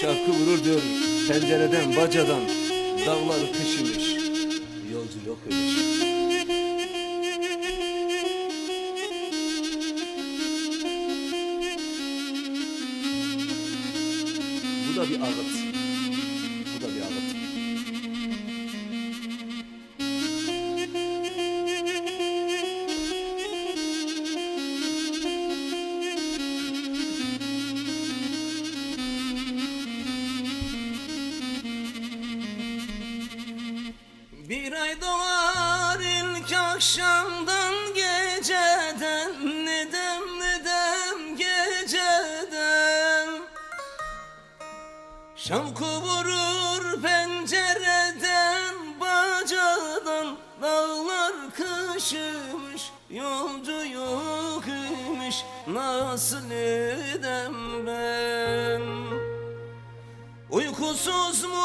Şarkı vurur diyor pencereden bacadan. Dağlar kış Yolcu yok imiş Bu da bir ağıt. Bu da bir ağıt Bir ay doğar ilk akşamdan geceden. Nedem nedem geceden? Şavku vurur pencereden bacadan Dağlar kışımış yolcu yok imiş Nasıl edem ben? Uykusuz mu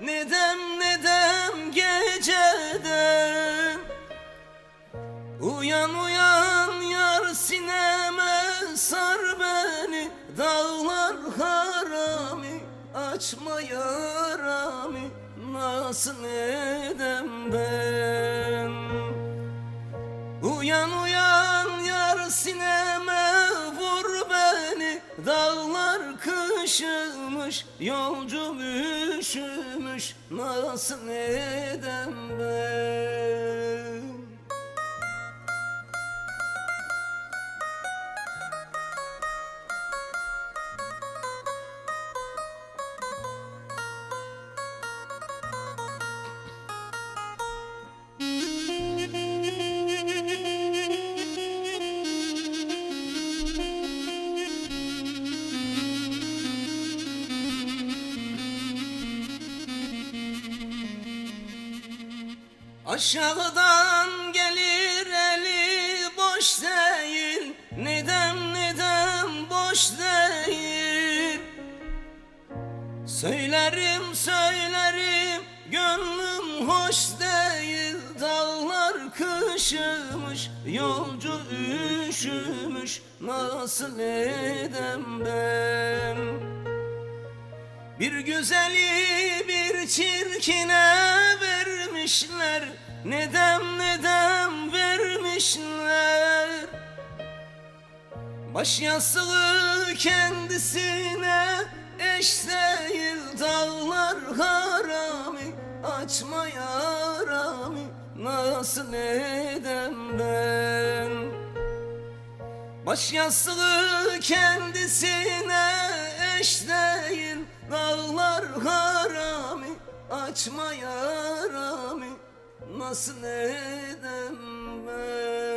Nedem nedem geceden Uyan uyan yar sineme sar beni Dağlar harami açma yarami Nasıl edem ben? Uyan uyan yar sineme vur beni Dağlar kışımış yolcu üşümüş Nasıl edem ben Aşağıdan gelir eli boş değil. Neden neden boş değil? Söylerim söylerim gönlüm hoş değil. Dağlar kışımış yolcu üşümüş. Nasıl edem ben? Bir güzeli bir çirkine vermişler Nedem nedem vermişler? Baş yastığı kendisine eş değil Dağlar harami açma yarami Nasıl edem ben? Baş yastığı kendisine eş değil Dağlar harami açma yarami nasıl edem ben